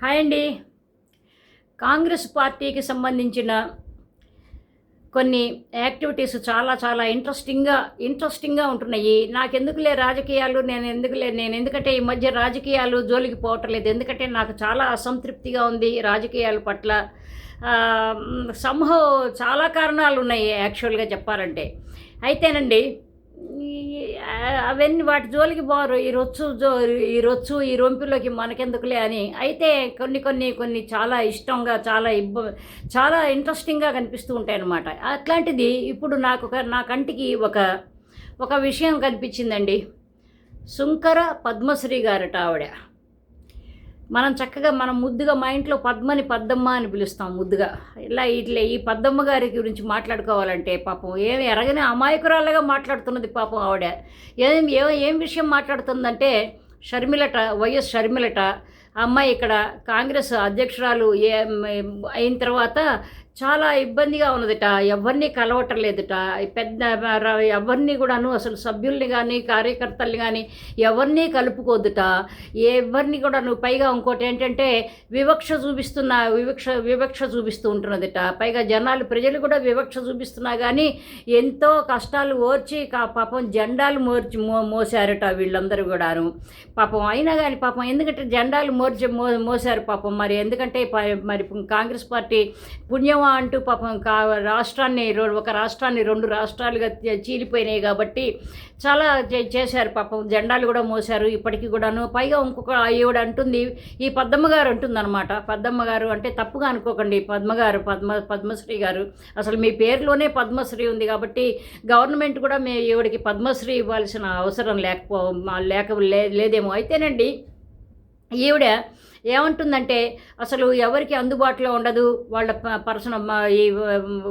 Hi అండి. కాంగ్రెస్ పార్టీకి సంబంధించిన కొన్ని యాక్టివిటీస్ చాలా చాలా ఇంట్రెస్టింగ్గా ఇంట్రెస్టింగ్గా ఉంటున్నాయి. నాకెందుకులే రాజకీయాలు నేను ఎందుకులే నేను ఎందుకంటే ఈ మధ్య రాజకీయాలు జోలికి పోవటం లేదు. ఎందుకంటే నాకు చాలా అసంతృప్తిగా ఉంది రాజకీయాల పట్ల. సంహో చాలా కారణాలు ఉన్నాయి యాక్చువల్గా చెప్పాలంటే. అయితేనండి అవన్నీ వాటి జోలికి పోరు. ఈ రొచ్చు జో ఈ రొచ్చు ఈ రొంపిలోకి మనకెందుకులే అని. అయితే కొన్ని కొన్ని కొన్ని చాలా ఇష్టంగా చాలా ఇబ్బ చాలా ఇంట్రెస్టింగ్గా కనిపిస్తూ ఉంటాయి అన్నమాట అట్లాంటిది ఇప్పుడు నాకు ఒక నా కంటికి ఒక ఒక విషయం కనిపించిందండి. శుంకర పద్మశ్రీ గారట ఆవిడ. మనం చక్కగా మనం ముద్దుగా మా ఇంట్లో పద్మని పద్దమ్మ అని పిలుస్తాం ముద్దుగా. ఇలా ఇట్లా ఈ పద్దమ్మ గారి గురించి మాట్లాడుకోవాలంటే పాపం ఏమి ఎరగని అమాయకురాలుగా మాట్లాడుతున్నది పాపం ఆవిడ. ఏం ఏం ఏం విషయం మాట్లాడుతుందంటే షర్మిలట వైఎస్ షర్మిలట అమ్మాయి ఇక్కడ కాంగ్రెస్ అధ్యక్షురాలు ఏ అయిన తర్వాత చాలా ఇబ్బందిగా ఉన్నదిట. ఎవరిని కలవటం లేదుట పెద్ద ఎవరిని కూడాను అసలు సభ్యుల్ని కానీ కార్యకర్తల్ని కానీ ఎవరిని కలుపుకోదుట. ఎవరిని కూడాను పైగా ఇంకోటి ఏంటంటే వివక్ష చూపిస్తున్న వివక్ష వివక్ష చూపిస్తూ ఉంటున్నదిట. పైగా జనాలు ప్రజలు కూడా వివక్ష చూపిస్తున్నా కానీ ఎంతో కష్టాలు ఓర్చి కా- పాపం జెండాలు మోర్చి మో మోసారట వీళ్ళందరూ కూడాను. పాపం అయినా కానీ పాపం ఎందుకంటే జెండాలు మోర్చి మో మోసారు పాపం మరి. ఎందుకంటే ప- మరి కాంగ్రెస్ పార్టీ పుణ్యం అంటూ పాపం కా రాష్ట్రాన్ని ఒక రాష్ట్రాన్ని రెండు రాష్ట్రాలుగా చీలిపోయినాయి కాబట్టి చాలా చే- చేశారు పాపం. జెండాలు కూడా మోసారు ఇప్పటికీ కూడాను పైగా ఇంకొక ఈవిడ అంటుంది. ఈ పద్మగారు గారు అంటుందన్నమాట. పద్మమ్మ గారు అంటే తప్పుగా అనుకోకండి. పద్మగారు పద్మ పద్మశ్రీ గారు. అసలు మీ పేరులోనే పద్మశ్రీ ఉంది కాబట్టి గవర్నమెంట్ కూడా మీ ఈవిడికి పద్మశ్రీ ఇవ్వాల్సిన అవసరం లేకపో లేక లే- లేదేమో. అయితేనండి ఈవిడ ఏమంటుందంటే అసలు ఎవరికి అందుబాటులో ఉండదు వాళ్ళ ప- ఈ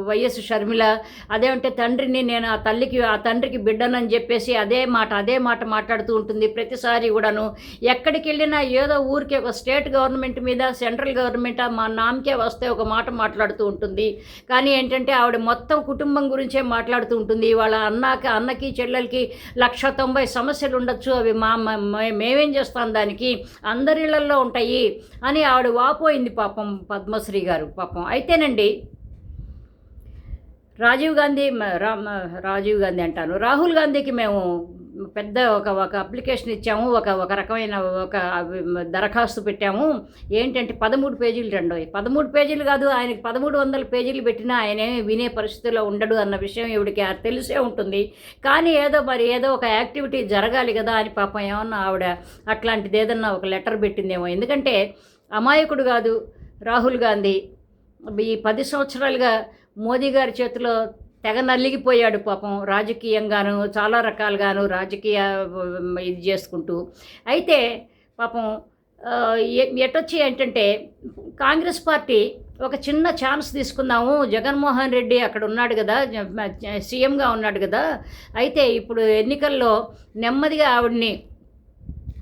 వైఎస్ షర్మిల. అదేమంటే తండ్రిని నేను ఆ తల్లికి ఆ తండ్రికి బిడ్డనని చెప్పేసి అదే మాట అదే మాట మాట్లాడుతూ ఉంటుంది ప్రతిసారి కూడాను. ఎక్కడికి వెళ్ళినా ఏదో ఊరికే ఒక స్టేట్ గవర్నమెంట్ మీద సెంట్రల్ గవర్నమెంట్ మా నామకే వస్తే ఒక మాట మాట్లాడుతూ ఉంటుంది. కానీ ఏంటంటే ఆవిడ మొత్తం కుటుంబం గురించే మాట్లాడుతూ ఉంటుంది. వాళ్ళ అన్నకి అన్నకి చెల్లెలకి లక్ష తొంభై సమస్యలు ఉండొచ్చు అవి మా మే- మేమేం చేస్తాం దానికి? అందరిళ్ళలో ఉంటాయి. అని ఆవిడ వాపోయింది పాపం పద్మశ్రీ గారు పాపం. అయితేనండి రాజీవ్ గాంధీ రా రాజీవ్ గాంధీ అంటాను. రాహుల్ గాంధీకి మేము పెద్ద ఒక ఒక అప్లికేషన్ ఇచ్చాము ఒక ఒక రకమైన ఒక దరఖాస్తు పెట్టాము. ఏంటంటే పదమూడు పేజీలు రెండో పదమూడు పేజీలు కాదు ఆయనకి పదమూడు వందల పేజీలు పెట్టినా ఆయనేమి వినే పరిస్థితిలో ఉండడు అన్న విషయం ఇవిడికి తెలిసే ఉంటుంది. కానీ ఏదో మరి ఏదో ఒక యాక్టివిటీ జరగాలి కదా అని పాపం ఏమన్నా ఆవిడ అట్లాంటిది ఏదన్నా ఒక లెటర్ పెట్టిందేమో. ఎందుకంటే అమాయకుడు కాదు రాహుల్ గాంధీ. ఈ పది సంవత్సరాలుగా మోదీ గారి చేతిలో తెగ నలిగిపోయాడు పాపం రాజకీయంగాను చాలా రకాలుగాను రాజకీయ ఇది చేసుకుంటూ. అయితే పాపం ఎటొచ్చి ఏంటంటే కాంగ్రెస్ పార్టీ ఒక చిన్న ఛాన్స్ తీసుకుందాము జగన్మోహన్ రెడ్డి అక్కడ ఉన్నాడు కదా సీఎంగా ఉన్నాడు కదా అయితే ఇప్పుడు ఎన్నికల్లో నెమ్మదిగా ఆవిడ్ని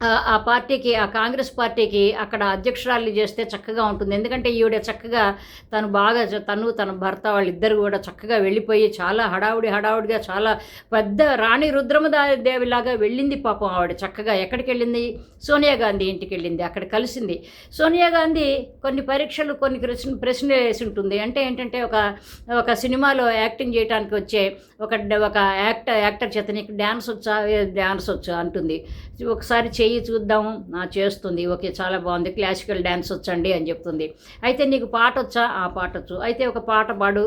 ఆ- పార్టీకి ఆ కాంగ్రెస్ పార్టీకి అక్కడ అధ్యక్షురాలు చేస్తే చక్కగా ఉంటుంది. ఎందుకంటే ఈవిడ చక్కగా తను బాగా తను తన భర్త వాళ్ళిద్దరు కూడా చక్కగా వెళ్ళిపోయి చాలా హడావుడి హడావుడిగా చాలా పెద్ద రాణి రుద్రమదేవిలాగా వెళ్ళింది పాపం ఆవిడ చక్కగా. ఎక్కడికి వెళ్ళింది? సోనియా గాంధీ ఇంటికి వెళ్ళింది అక్కడ కలిసింది. సోనియా గాంధీ కొన్ని పరీక్షలు కొన్ని ప్రశ్న ప్రశ్నలు వేసి ఉంటుంది అంటే ఏంటంటే ఒక ఒక సినిమాలో యాక్టింగ్ చేయడానికి వచ్చే ఒక ఒక యాక్టర్ యాక్టర్ చేత నీకు డ్యాన్స్ వచ్చా డ్యాన్స్ వచ్చా అంటుంది. ఒకసారి చెయ్యి చూద్దాం. నా చేస్తుంది. ఓకే చాలా బాగుంది. క్లాసికల్ డ్యాన్స్ వచ్చండి అని చెప్తుంది. అయితే నీకు పాట వచ్చా? ఆ పాట వచ్చు అయితే ఒక పాట పాడు.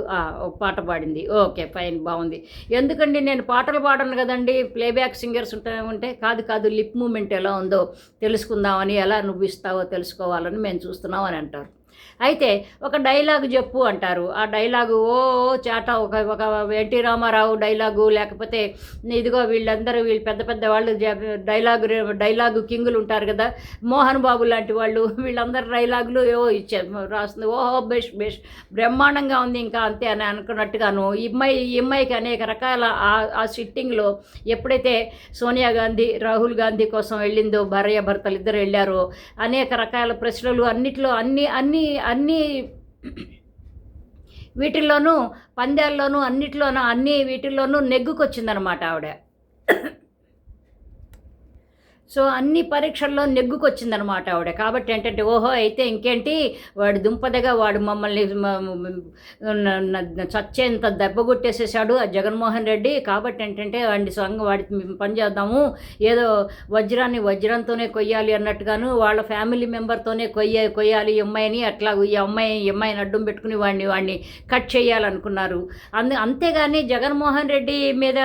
ఒక పాట పాడింది. ఓకే ఫైన్ బాగుంది. ఎందుకండి నేను పాటలు పాడను కదండి? ప్లేబ్యాక్ సింగర్స్ ఉంటా ఉంటే కాదు కాదు లిప్ మూమెంట్ ఎలా ఉందో తెలుసుకుందామని ఎలా నువ్వు ఇస్తావో తెలుసుకోవాలని మేము చూస్తున్నాం అని అంటారు. అయితే ఒక డైలాగ్ చెప్పు అంటారు. ఆ డైలాగు ఓ చాట ఒక ఒక ఎన్టీ రామారావు డైలాగు లేకపోతే ఇదిగో వీళ్ళందరూ వీళ్ళు పెద్ద పెద్ద వాళ్ళు డైలాగు డైలాగు కింగులు ఉంటారు కదా మోహన్ బాబు లాంటి వాళ్ళు వీళ్ళందరూ డైలాగులు ఏవో ఇచ్చే రాస్తుంది. ఓహో బెష్ బెష్ బ్రహ్మాండంగా ఉంది ఇంకా అంతే అని అనుకున్నట్టుగాను ఇమ్మాయి ఇమ్మాయికి ఈ అమ్మాయికి అనేక రకాల ఆ- ఆ సిట్టింగ్లో ఎప్పుడైతే సోనియా గాంధీ రాహుల్ గాంధీ కోసం వెళ్ళిందో భార్య భర్తలు ఇద్దరు వెళ్ళారో అనేక రకాల ప్రశ్నలు అన్నిట్లో అన్ని అన్ని అన్ని వీటిల్లోనూ పందాల్లోనూ అన్నిట్లోనూ అన్ని వీటిల్లోనూ నెగ్గుకొచ్చిందనమాట ఆవిడ. సో అన్ని పరీక్షల్లో నెగ్గుకొచ్చిందనమాట ఆవిడ. కాబట్టి ఏంటంటే ఓహో అయితే ఇంకేంటి? వాడు దుంపదగా వాడు మమ్మల్ని చచ్చేంత దెబ్బ కొట్టేసేసాడు ఆ జగన్మోహన్ రెడ్డి. కాబట్టి ఏంటంటే వాడిని సొంగ వాడికి పని చేద్దాము. ఏదో వజ్రాన్ని వజ్రంతోనే కొయ్యాలి అన్నట్టుగాను వాళ్ళ ఫ్యామిలీ మెంబర్తోనే కొయ్య కొయ్యాలి అమ్మాయిని అట్లా ఈ అమ్మాయి ఈ అమ్మాయిని అడ్డం పెట్టుకుని వాడిని వాడిని కట్ చేయాలనుకున్నారు. అందు అంతేగాని జగన్మోహన్ రెడ్డి మీద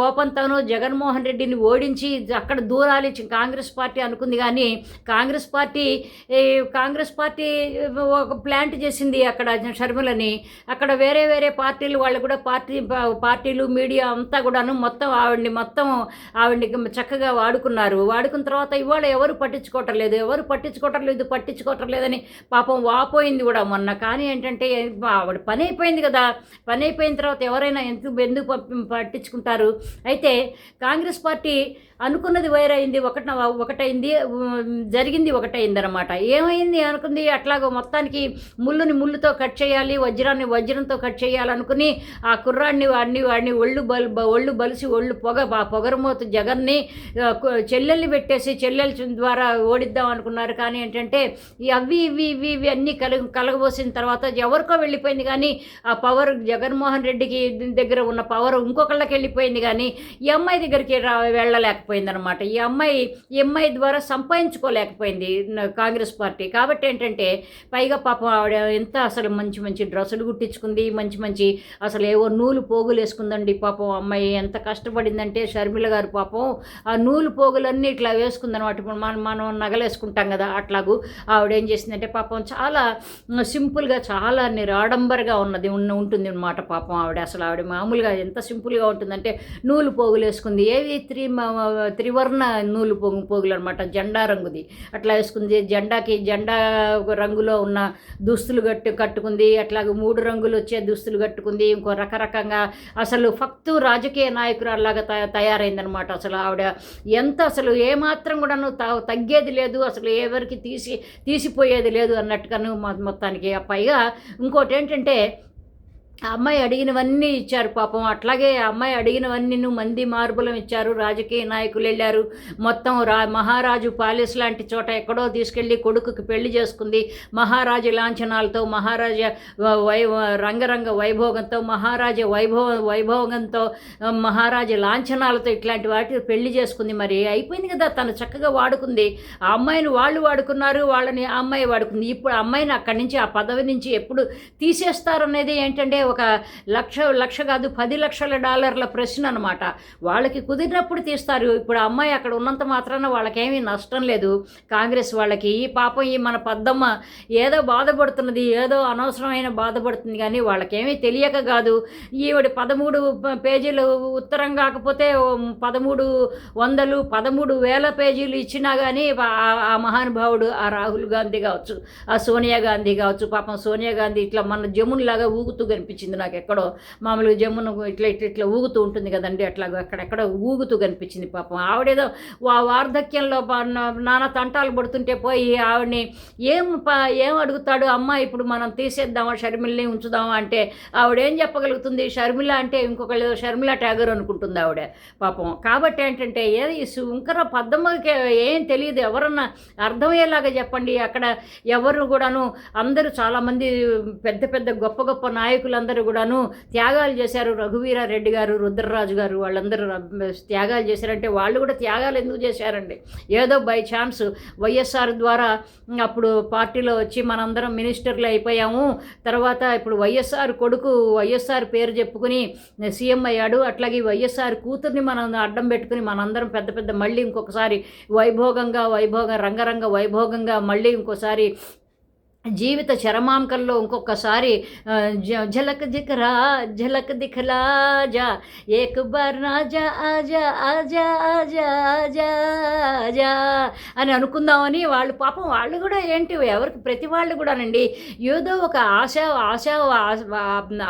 కోపంతోనూ జగన్మోహన్ రెడ్డిని ఓడించి అక్కడ దూరాలి చి- కాంగ్రెస్ పార్టీ అనుకుంది కానీ కాంగ్రెస్ పార్టీ ఈ కాంగ్రెస్ పార్టీ ఒక ప్లాంట్ చేసింది అక్కడ షర్మిలని. అక్కడ వేరే వేరే పార్టీలు వాళ్ళు కూడా పార్టీ పార్టీలు మీడియా అంతా కూడాను మొత్తం ఆవిడ్ని మొత్తం ఆవిడ్ని చక్కగా వాడుకున్నారు. వాడుకున్న తర్వాత ఇవాళ ఎవరు పట్టించుకోవటం లేదు ఎవరు పట్టించుకోవటం లేదు పట్టించుకోవటం లేదని పాపం వాపోయింది కూడా మొన్న. కానీ ఏంటంటే ఆవిడ పని అయిపోయింది కదా. పని అయిపోయిన తర్వాత ఎవరైనా ఎందుకు ఎందుకు ప- పట్టించుకుంటారు? అయితే కాంగ్రెస్ పార్టీ అనుకున్నది వేరైంది ఒకట ఒకటైంది జరిగింది ఒకటైంది అనమాట ఏమైంది అనుకుంది అట్లాగో మొత్తానికి ముళ్ళుని ముళ్ళుతో కట్ చేయాలి వజ్రాన్ని వజ్రంతో కట్ చేయాలనుకుని ఆ కుర్రాడిని వాడిని వాడిని ఒళ్ళు బల్ బ- ఒళ్ళు బలిసి ఒళ్ళు పొగ ఆ పొగరమోతు జగన్ని చెల్లెల్ని పెట్టేసి చెల్లెల ద్వారా ఓడిద్దాం అనుకున్నారు. కానీ ఏంటంటే అవి ఇవి ఇవి ఇవి అన్నీ కలగ కలగబోసిన తర్వాత ఎవరికో వెళ్ళిపోయింది కానీ ఆ పవర్ జగన్మోహన్ రెడ్డికి దగ్గర ఉన్న పవర్ ఇంకొకళ్ళకి వెళ్ళిపోయింది కానీ ఈ అమ్మాయి దగ్గరికి రా వెళ్ళలేకపోయింది. పోయిందనమాట ఈ అమ్మాయి ఈ అమ్మాయి ద్వారా సంపాదించుకోలేకపోయింది కాంగ్రెస్ పార్టీ. కాబట్టి ఏంటంటే పైగా పాపం ఆవిడ ఎంత అసలు మంచి మంచి డ్రెస్సులు కుట్టించుకుంది మంచి మంచి అసలు ఏవో నూలు పోగులు వేసుకుందండి పాపం అమ్మాయి. ఎంత కష్టపడిందంటే షర్మిల గారు పాపం ఆ నూలు పోగులన్నీ ఇట్లా వేసుకుందనమాట ఇప్పుడు మనం మనం నగలేసుకుంటాం కదా అట్లాగూ. ఆవిడ ఏం చేసిందంటే పాపం చాలా సింపుల్గా చాలా నిరాడంబరగా ఉన్నది ఉన్న ఉంటుంది అనమాట పాపం ఆవిడ. అసలు ఆవిడ మామూలుగా ఎంత సింపుల్గా ఉంటుందంటే నూలు పోగులు వేసుకుంది ఏవి? త్రీ త్రివర్ణ నూలు పొంగు పోగులు అనమాట జెండా రంగుది. అట్లా వేసుకుంది జెండాకి జెండా రంగులో ఉన్న దుస్తులు కట్టు కట్టుకుంది. అట్లాగే మూడు రంగులు వచ్చే దుస్తులు కట్టుకుంది. ఇంకో రకరకంగా అసలు ఫక్తు రాజకీయ నాయకురాల్లాగా త తయారైందనమాట అసలు ఆవిడ. ఎంత అసలు ఏమాత్రం కూడాను త తగ్గేది లేదు అసలు ఎవరికి తీసి తీసిపోయేది లేదు అన్నట్టుగాను మొత్తానికి. పైగా ఇంకోటి ఏంటంటే ఆ అమ్మాయి అడిగినవన్నీ ఇచ్చారు పాపం. అట్లాగే ఆ అమ్మాయి అడిగినవన్నీ మంది మార్బులం ఇచ్చారు. రాజకీయ నాయకులు వెళ్ళారు. మొత్తం రా మహారాజు ప్యాలెస్ లాంటి చోట ఎక్కడో తీసుకెళ్ళి కొడుకుకి పెళ్ళి చేసుకుంది. మహారాజు లాంఛనాలతో మహారాజా వై రంగరంగ వైభోగంతో మహారాజ వైభవ వైభోగంతో మహారాజ లాంఛనాలతో ఇట్లాంటి వాటి పెళ్ళి చేసుకుంది. మరి అయిపోయింది కదా తను చక్కగా వాడుకుంది. ఆ అమ్మాయిని వాళ్ళు వాడుకున్నారు వాళ్ళని ఆ అమ్మాయి వాడుకుంది. ఇప్పుడు అమ్మాయిని అక్కడి నుంచి ఆ పదవి నుంచి ఎప్పుడు తీసేస్తారనేది ఏంటంటే ఒక లక్ష లక్ష కాదు పది లక్షల డాలర్ల ప్రశ్న అనమాట వాళ్ళకి కుదిరినప్పుడు తీస్తారు. ఇప్పుడు అమ్మాయి అక్కడ ఉన్నంత మాత్రాన వాళ్ళకేమీ నష్టం లేదు. కాంగ్రెస్ వాళ్ళకి ఈ పాపం ఈ మన పద్దమ్మ ఏదో బాధపడుతున్నది ఏదో అనవసరమైన బాధపడుతుంది కానీ వాళ్ళకేమీ తెలియక కాదు. ఈవిడ పదమూడు పేజీలు ఉత్తరం కాకపోతే పదమూడు వందలు పదమూడు వేల పేజీలు ఇచ్చినా కానీ ఆ- ఆ మహానుభావుడు ఆ రాహుల్ గాంధీ కావచ్చు ఆ సోనియా గాంధీ కావచ్చు పాపం సోనియా గాంధీ ఇట్లా మన జమున్లాగా ఊగుతూ కనిపించింది. నాకు ఎక్కడో మామూలుగా జమున ఇట్లా ఇట్లా ఇట్లా ఊగుతూ ఉంటుంది కదండి. అట్లా అక్కడెక్కడో ఊగుతూ కనిపించింది పాపం. ఆవిడేదో వా వార్ధక్యంలో నానా తంటాలు పడుతుంటే పోయి ఆవిడని ఏం పా ఏం అడుగుతాడు? అమ్మ ఇప్పుడు మనం తీసేద్దామా? షర్మిల్ని ఉంచుదామా అంటే ఆవిడ ఏం చెప్పగలుగుతుంది? షర్మిల అంటే ఇంకొకళ్ళు ఏదో షర్మిల ట్యాగర్ అనుకుంటుంది ఆవిడ పాపం. కాబట్టి ఏంటంటే ఏది శుంకర పద్మకి ఏం తెలియదు. ఎవరన్నా అర్థమయ్యేలాగా చెప్పండి. అక్కడ ఎవరు కూడాను అందరూ చాలామంది పెద్ద పెద్ద గొప్ప గొప్ప నాయకులు వాళ్ళందరూ కూడాను త్యాగాలు చేశారు. రఘువీరారెడ్డి గారు రుద్రరాజు గారు వాళ్ళందరూ త్యాగాలు చేశారంటే వాళ్ళు కూడా త్యాగాలు ఎందుకు చేశారండి? ఏదో బై ఛాన్స్ వైఎస్ఆర్ ద్వారా అప్పుడు పార్టీలో వచ్చి మనందరం మినిస్టర్లు అయిపోయాము. తర్వాత ఇప్పుడు వైఎస్ఆర్ కొడుకు వైఎస్ఆర్ పేరు చెప్పుకుని సీఎం అయ్యాడు. అట్లాగే వైఎస్ఆర్ కూతుర్ని మనం అడ్డం పెట్టుకుని మనందరం పెద్ద పెద్ద మళ్ళీ ఇంకొకసారి వైభోగంగా వైభోగ రంగరంగ వైభోగంగా మళ్ళీ ఇంకోసారి జీవిత చరమాంకంలో ఇంకొకసారి ఆ, ఝలక్ దిఖరా ఝలక్ దిఖలా జా ఏక్ బార్ రాజా జా ఆజా ఆజా ఆజా ఆజా ఆజా అని అనుకుందామని వాళ్ళు పాపం వాళ్ళు కూడా ఏంటి ఎవరికి ప్రతి వాళ్ళు కూడానండి ఏదో ఒక ఆశ ఆశ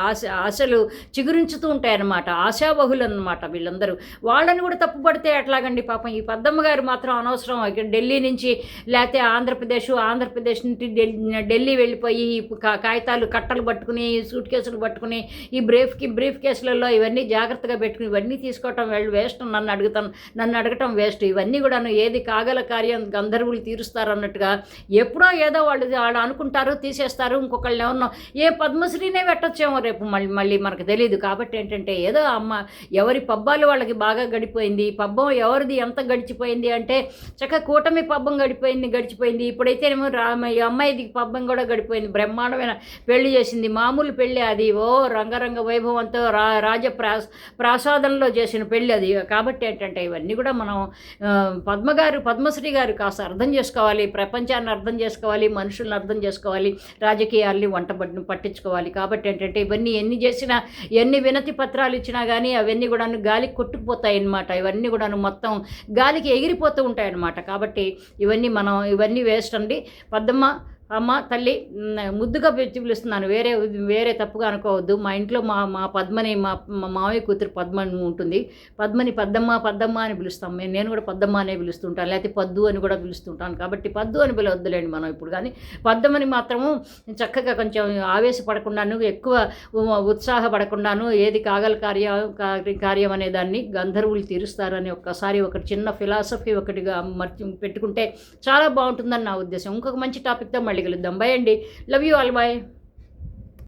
ఆశ ఆశలు చిగురించుతూ ఉంటాయన్నమాట ఆశాబహులు అన్నమాట వీళ్ళందరూ. వాళ్ళని కూడా తప్పుపడితే ఎట్లాగండి పాపం ఈ పద్దమ్మ గారు మాత్రం అనవసరం. ఢిల్లీ నుంచి లేకపోతే ఆంధ్రప్రదేశ్ ఆంధ్రప్రదేశ్ నుంచి ఢిల్లీ ఢిల్లీ వెళ్ళిపోయి ఈ కాగితాలు కట్టలు పట్టుకుని సూట్ కేసులు పట్టుకుని ఈ బ్రీఫ్కి బ్రీఫ్ కేసులలో ఇవన్నీ జాగ్రత్తగా పెట్టుకుని ఇవన్నీ తీసుకోవటం వాళ్ళు వేస్ట్ నన్ను అడుగుతాను నన్ను అడగటం వేస్ట్. ఇవన్నీ కూడాను ఏది కాగల కార్యం గంధర్వులు తీరుస్తారు అన్నట్టుగా ఎప్పుడో ఏదో వాళ్ళు వాళ్ళు అనుకుంటారు తీసేస్తారు ఇంకొకళ్ళు ఏమన్నా ఏ పద్మశ్రీనే పెట్టొచ్చేమో రేపు మళ్ళీ మళ్ళీ మనకు తెలియదు కాబట్టి ఏంటంటే ఏదో అమ్మ ఎవరి పబ్బాలు వాళ్ళకి బాగా గడిపోయింది పబ్బం ఎవరిది ఎంత గడిచిపోయింది అంటే చక్క కూటమి పబ్బం గడిపోయింది గడిచిపోయింది. ఇప్పుడైతేనేమో రామ ఈ అమ్మాయిది పబ్బం కూడా గడిపోయింది. బ్రహ్మాండమైన పెళ్ళి చేసింది. మామూలు పెళ్ళి అది. ఓ రంగరంగ వైభవంతో రా రాజ ప్రాస ప్రాసాదంలో చేసిన పెళ్ళి అది. కాబట్టి ఏంటంటే ఇవన్నీ కూడా మనం పద్మగారు పద్మ గారు పద్మశ్రీ గారు కాస్త అర్థం చేసుకోవాలి. ప్రపంచాన్ని అర్థం చేసుకోవాలి. మనుషుల్ని అర్థం చేసుకోవాలి. రాజకీయాల్ని వంట పట్టించుకోవాలి. కాబట్టి ఏంటంటే ఇవన్నీ ఎన్ని చేసినా ఎన్ని వినతి పత్రాలు ఇచ్చినా కానీ అవన్నీ కూడా గాలికి కొట్టుకుపోతాయి అన్నమాట ఇవన్నీ కూడా మొత్తం గాలికి ఎగిరిపోతూ ఉంటాయన్నమాట. కాబట్టి ఇవన్నీ మనం ఇవన్నీ వేస్ట్ అండి పద్మ అమ్మ తల్లి ముద్దుగా పిలిచి పిలుస్తున్నాను. వేరే వేరే తప్పుగా అనుకోవద్దు. మా ఇంట్లో మా మా పద్మని మా మా మామయ్య కూతురు పద్మని ఉంటుంది. పద్మని పద్దమ్మ పద్దమ్మ అని పిలుస్తాం. మేము నేను కూడా పద్దమ్మ అనే పిలుస్తుంటాను. లేకపోతే పద్దు అని కూడా పిలుస్తుంటాను. కాబట్టి పద్దు అని పిలవద్దులేండి మనం ఇప్పుడు. కానీ పద్దమని మాత్రము చక్కగా కొంచెం ఆవేశపడకుండాను ఎక్కువ ఉత్సాహపడకుండాను ఏది కాగల కార్య కార్య- కార్యం అనే దాన్ని గంధర్వులు తీరుస్తారని ఒక్కసారి ఒక చిన్న ఫిలాసఫీ ఒకటిగా మర్చి పెట్టుకుంటే చాలా బాగుంటుందని నా ఉద్దేశం. ఇంకొక మంచి టాపిక్తో మళ్ళీ కలుద్దాం బై అండి లవ్ యూ ఆల్ బాయ్